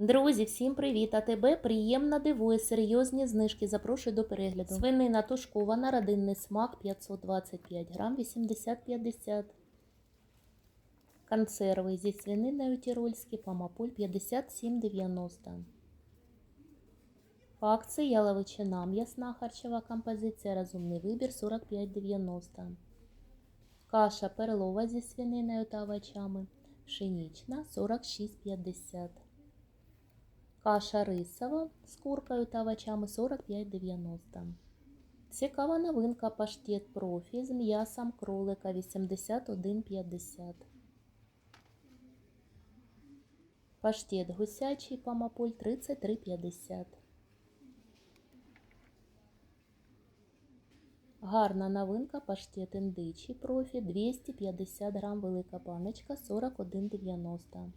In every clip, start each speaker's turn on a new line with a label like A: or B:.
A: Друзі, всім привіт! А тебе приємно дивує серйозні знижки. Запрошую до перегляду. Свинина тушкована, родинний смак 525 грам 80-50. Консерви зі свининою тірольські, помапуль 57,90. По акції яловичина, м'ясна харчова композиція, розумний вибір 45,90. Каша перлова зі свининою та овочами, пшенична 46,50. Каша рисова з куркою та овочами 45,90. Цікава новинка паштет профі з м'ясом кролика 81,50. Паштет гусячий помаполь 33,50. Гарна новинка паштет індичий профі 250 грам велика баночка 41,90.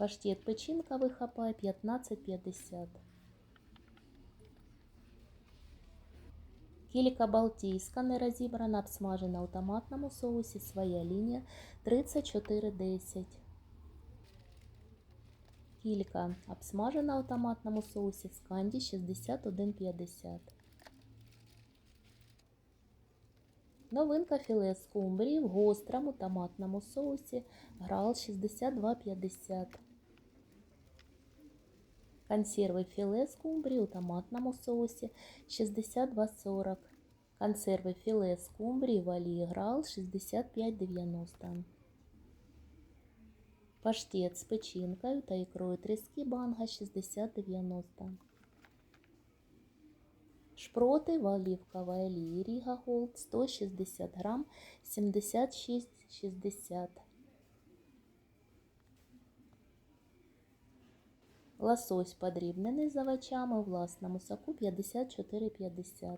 A: Паштет печінка вихапає 15,50. Кілька балтійська не розібрана, обсмажена у томатному соусі, своя лінія 34,10. Кілька обсмажена у томатному соусі сканді 61,50. Новинка філе скумбрії в гострому томатному соусі грал 62,50. Консерви філе скумбрії у томатному соусі 62,40. Консерви філе скумбрії в олії грал 65,90. Паштет з печінкою та ікрою тріски банга 60,90. Шпроти в оливковой олії Ріга Голд 160 грам 76,60. Лосось подрібнений з овочами у власному соку 54,50.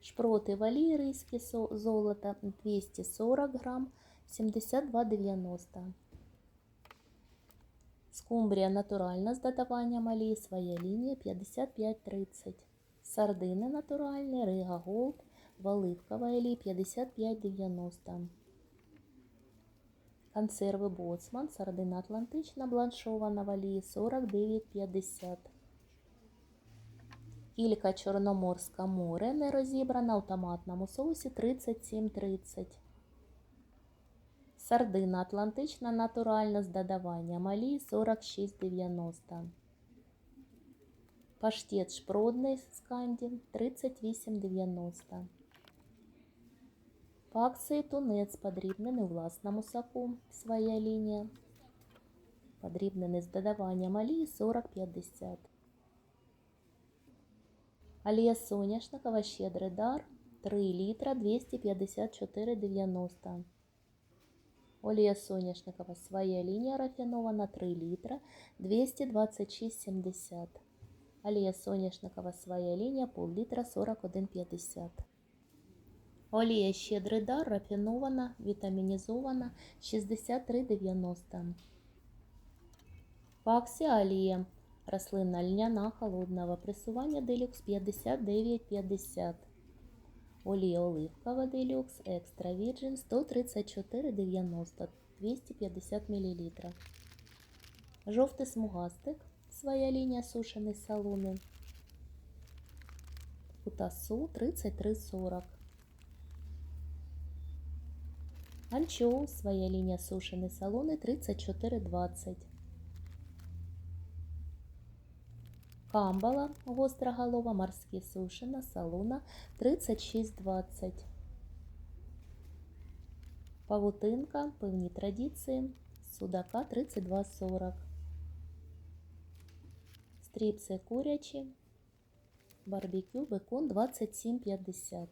A: Шпроти в олії ризькі золота 240 грам 72,90. Скумбрія натуральна з додаванням олії, своя лінія 55,30. Сардини натуральні, Рига Голд в оливковій олії 55,90. Консерви Боцман, сардина Атлантична бланшована в олії 49,50. Кілька Чорноморська море не розібрана у томатному соусі 37,30. Сардина Атлантична натуральна з додаванням олії 46,90. Паштет шпродний з канді 38,90. По акції тунець подрібнений у власному соку. Своя лінія. Подрібнений з додаванням олії 40,50. Олія соняшникова щедрий дар 3 літра 254,90. Олія соняшникова своя лінія рафінована 3 літра 226,70. Олія соняшникова своя лінія пол-літра 41,50. Олія щедрий дар рафінована, вітамінізована 63,90. Паксі олія рослинна льняна холодного пресування делюкс 59,50. Олія оливкова делюкс екстра вірджин 134,90 250 мл. Жовтий смугастик, своя лінія сушений салуни. Кутасу 33,40. Анчоус, своя лінія сушений салони 34,20. Камбала, гостра голова, морські сушена, салуна 36,20. Павутинка, певні традиції, судака 32,40. Стріпси курячі, барбекю, бекон 27,50.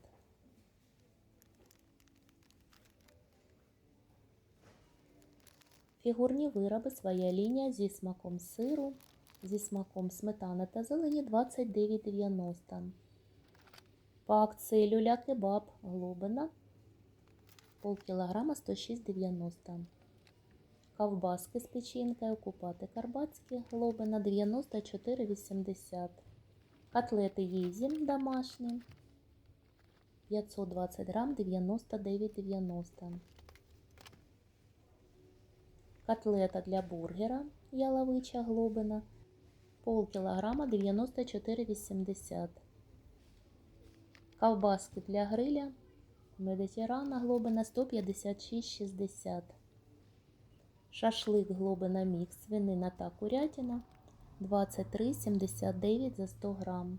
A: Фігурні вироби, своя лінія зі смаком сиру, зі смаком сметани та зелені 29,90. По акції люля кебаб глобина полкілограма 106,90. Ковбаски з печінкою купати карбатські глобина 94,80. Котлети їзім домашні 520 грам 99,90. Котлета для бургера яловича глобина полкілограма 94,80. Ковбаски для гриля Медитерана глобина 156,60. Шашлик глобина мікс свинина та курятина 23,79 за 100 грам.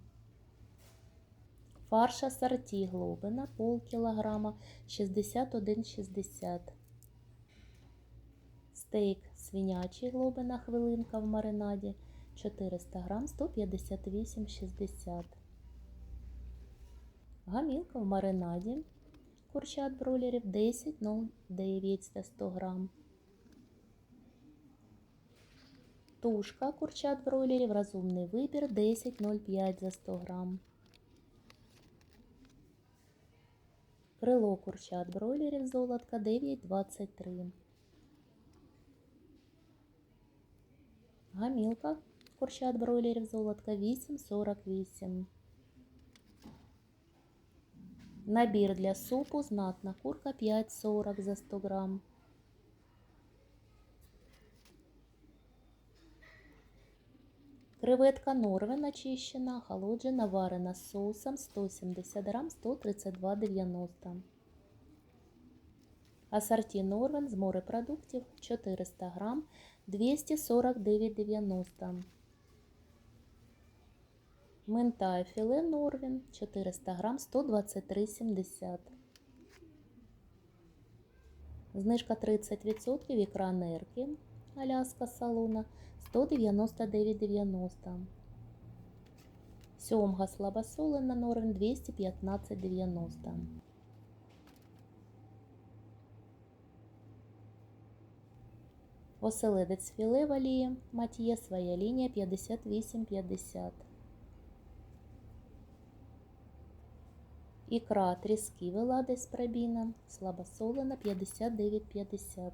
A: Фарш ассорті глобина полкілограма 61,60. Стейк свинячий глобина хвилинка в маринаді 400 грам 158,60. Гамілка в маринаді курчат бройлерів 10,09 за 100 грам. Тушка курчат бройлерів розумний вибір 10,05 за 100 грам. Крило курчат бройлерів золотка 9,23. Гамілка курчат бройлерів золотка 8,48. Набір для супу знатна курка 5,40 за 100 грам. Креветка Норвен очищена, охолоджена, варена з соусом 170 грам 132,90. Ассорті Норвен з морепродуктів 400 грам 249,90. Мента філе Норвен 400 грам 123,70. Знижка 30% ікра нерки Аляска салона 199,90. Сьомга слабосолена Норвен 215,90. Оселедець філе валіє Матіє своя лінія 58,50. Ікра тріски Веладес Прабіна слабосолена 59,50.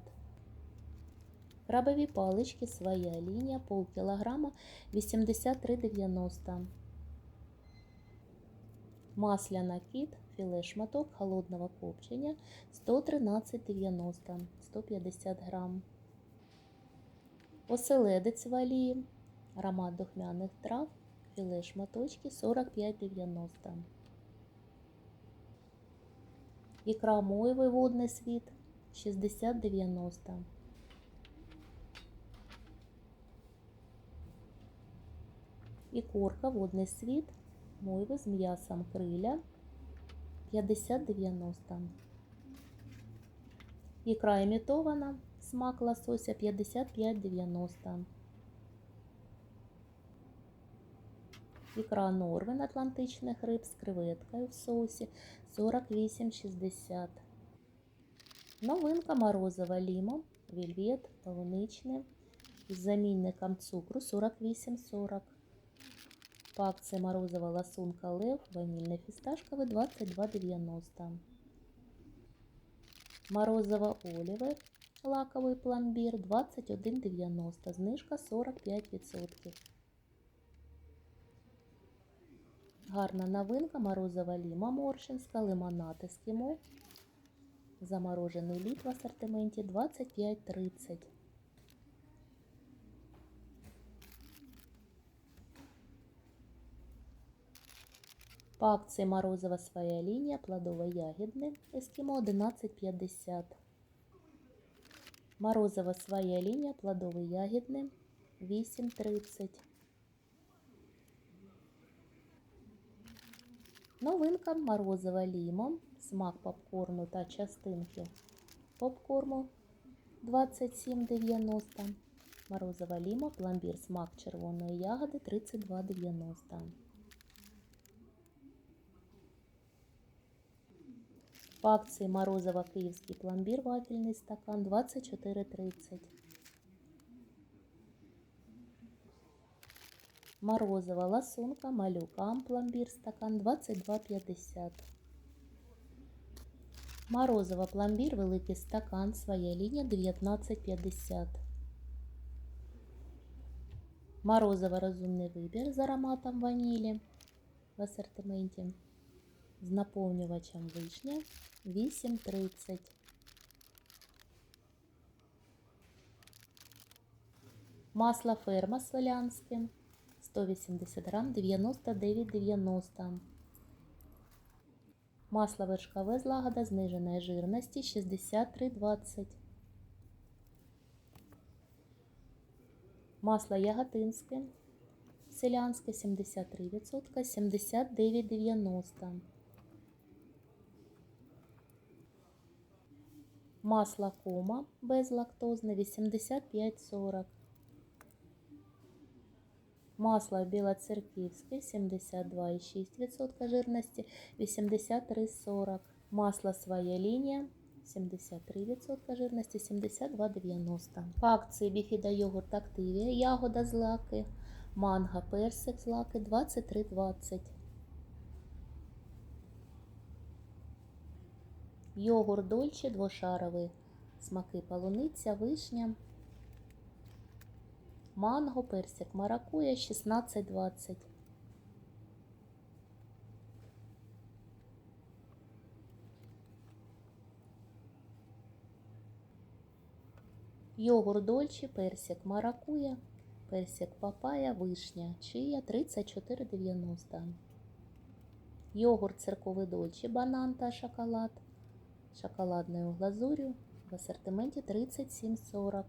A: Крабові палички своя лінія полкілограма 83,90. Масляна кіт філе шматок холодного копчення 113,90 150 грам. Оселедець валії, аромат духмяних трав, філе шматочки 45,90. Ікра мойви водний світ 60,90. І корка водний світ мойви з м'ясом криля 50,90. Ікра імітована смак лосося 55,90. Ікра Норвен атлантичних риб з креветкою в соусі 48,60. Новинка морозова лімо, вільвет, полуничне з замінником цукру 48,40. По акції морозова ласунка Лев, ванільне фісташкове 22,90. Морозова Олівер, лаковий пломбір 21,90. Знижка 45%. Гарна новинка морозова ліма моршинська, лимонад ескімо. Заморожений лід в асортименті 25,30. По акції морозова своя лінія, плодово-ягідне, ескімо 11,50. Морозова своя лінія, плодовий ягідне 8,30. Новинка морозова лімо, смак попкорну та частинки попкорму 27,90. Морозова лімо, пломбір смак червоної ягоди 32,90. По акції Морозова Київський пломбір вафельний стакан 24,30. Морозова ласунка малюкам пломбір стакан 22,50. Морозова пломбір великий стакан своя лінія 19,50. Морозова розумний вибір з ароматом ванілі в асортименті З наповнювачем вишня 8,30. Масло ферма селянське 180 грам 99,90. Масло вершкове злагода зниженої жирності 63,20. Масло яготинське селянське 73%, 79,90. Масло кома безлактозне 85,40. Масло білоцерківське 72,6% жирності 83,40. Масло своя лінія 73% жирності 72,90. По акції біфіда йогурт активія, ягода злаки, манго персик злаки 23,20. Йогурт дольче двошаровий. Смаки полуниця, вишня. Манго, персик, маракуя 16,20. Йогурт дольче, персик, маракуя, персик, папая, вишня, чия 34,90. Йогурт церковий дольче, банан та шоколад. Шоколадною глазур'ю в асортименті 37,40.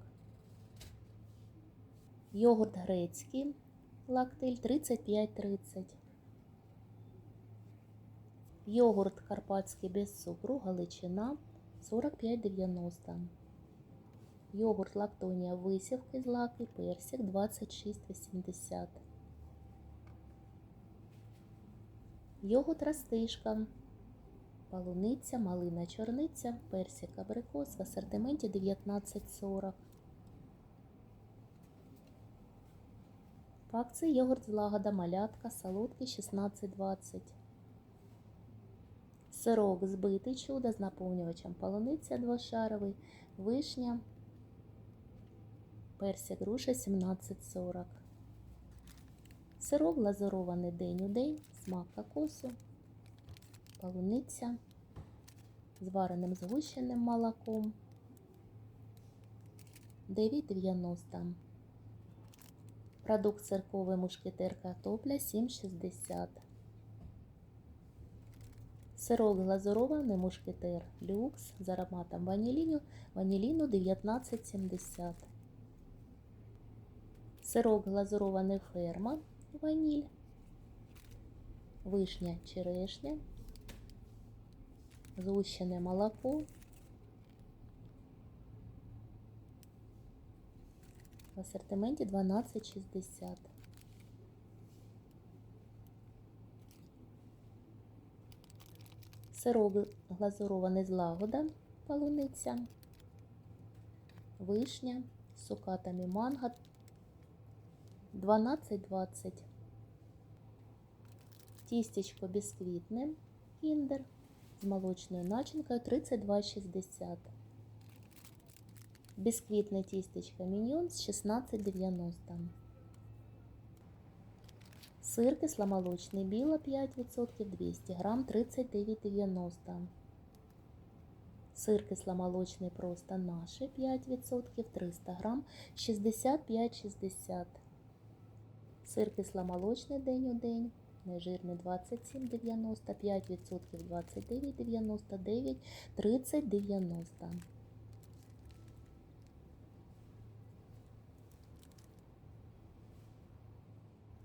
A: Йогурт грецький лактиль 35,30. Йогурт карпатський без цукру Галичина 45,90. Йогурт лактонія висівки з лаки персик 26,80. Йогурт растишка. Полуниця, малина, чорниця, персик, абрикос в асортименті 19,40. По акції йогурт злагода малятка, солодкий 16,20. Сирок збитий чудо з наповнювачем полуниця двошаровий, вишня, персик груша 17,40. Сирок глазурований день у день, смак кокосу, полуниця з вареним згущеним молоком 9,90. Продукт церковий мушкетер картопля 7,60. Сирок глазурований мушкетер люкс з ароматом ваніліну, ваніліну 19,70. Сирок глазурований ферма ваніль. Вишня черешня. Згущене молоко. В асортименті 12,60. Сирок глазурований з лагода, полуниця, вишня, з сукатами манго 12,20. Тістечко бісквітне, кіндер з молочною начинкою 32,60. Бісквітне тістечко міньйон з 16,90. Сир кисломолочний біла 5% 200 грам 39,90. Сир кисломолочний просто наше 5% 300 грам 65,60. Сир кисломолочний день у день. Нежирний 27,90, 5% 29,99, 30,90.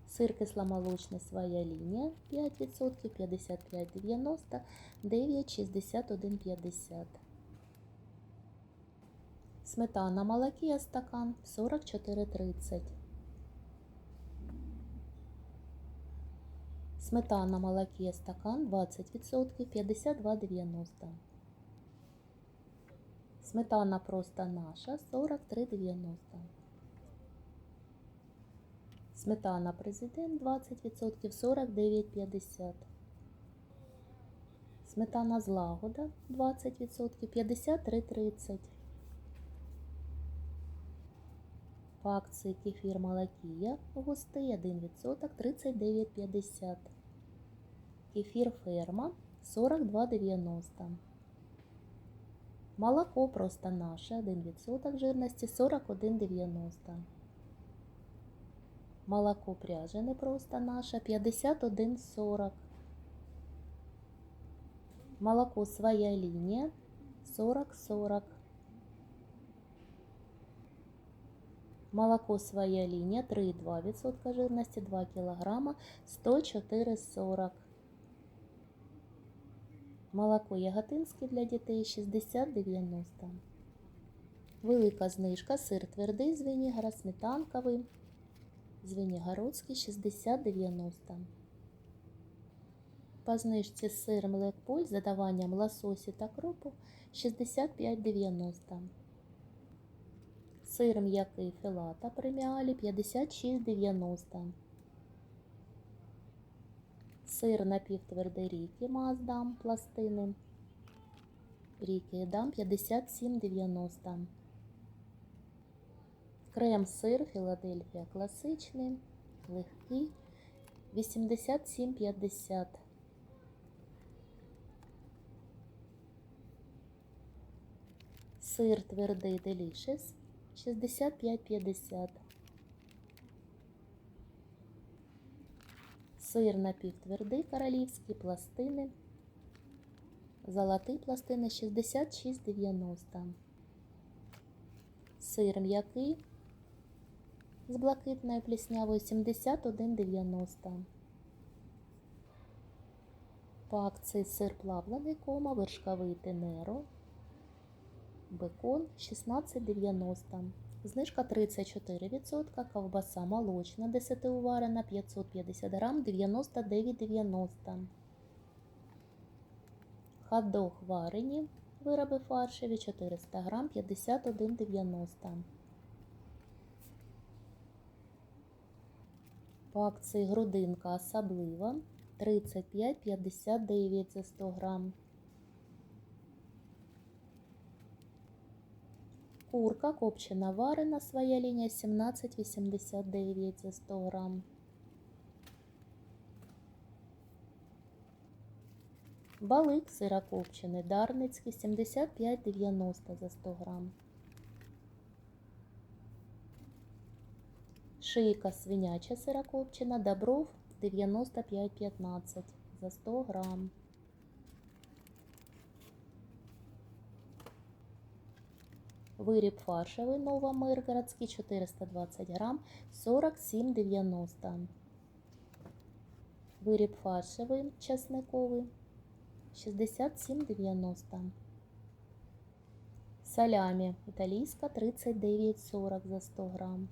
A: Сир кисломолочний своя лінія 5%, 55,90, 9,61,50. Сметана молокія стакан 44,30. Сметана молокія стакан 20%, 52,90. Сметана просто наша 43,90. Сметана президент 20%, 49,50. Сметана злагода 20%, 53,30. По акції кефір молокія густий 1%, 39,50. Кефір ферма 42,90. Молоко просто наше 1% жирності 41,90. Молоко пряжене просто наше 51,40. Молоко своя линия 40-40. Молоко своя линия 3,2% жирности 2 кг 104,40. Молоко яготинське для дітей 60,90. Велика знижка сир твердий з Венігора, сметанковий. Звенігородський 60,90. По знижці сир Млекполь з додаванням лососі та кропу 65,90. Сир м'який філата преміалі 56,90. Сир напівтвердий ріки Маздам пластини. Ріки дам 57,90. Крем сир Філадельфія класичний, легкий 87,50. Сир твердий Delicious 65,50. Сир напівтвердий королівський пластини. Золотий пластини 66,90. Сир м'який з блакитною пліснявою 71,90. По акції сир плавлений кома, вершковий тенеро, бекон 16,90. Знижка 34%, ковбаса молочна 10 уварена 550 грам 99,90. Хот-дог варені, вироби фаршеві 400 грам 51,90. По акції грудинка особлива 35,59 за 100 грам. Курка копчена варена, своя линия 17,89 за 100 грам. Балик сирокопчений, дарницький 75,90 за 100 грам. Шийка свиняча сирокопчена, добров 95,15 за 100 грам. Виріб фаршевий Новомиргородський 420 грам 47,90. Виріб фаршевий часниковий 67,90. Салямі італійська 39,40 за 100 грам.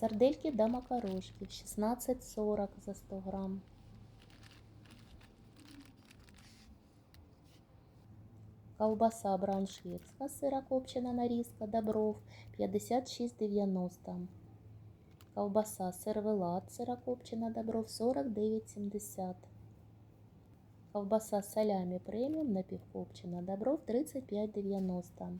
A: Сардельки до макарошки 16,40 за 100 грам. Колбаса брауншвейгська сирокопчена нарізка Добров 56,90. Колбаса сервелат сирокопчена Добров 49,70. Ковбаса салямі преміум напівкопчена Добров 35,90.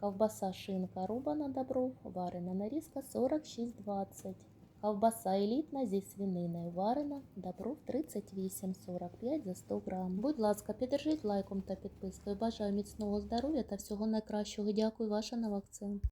A: Ковбаса шинка рубана Добров, варена нарізка 46,20. Ковбаса елітна зі свининою варена, Добров 38,45 за 100 грам. Будь ласка, піддержіть лайком та підпискою. Бажаю міцного здоров'я та всього найкращого. Дякую, ваша новакція.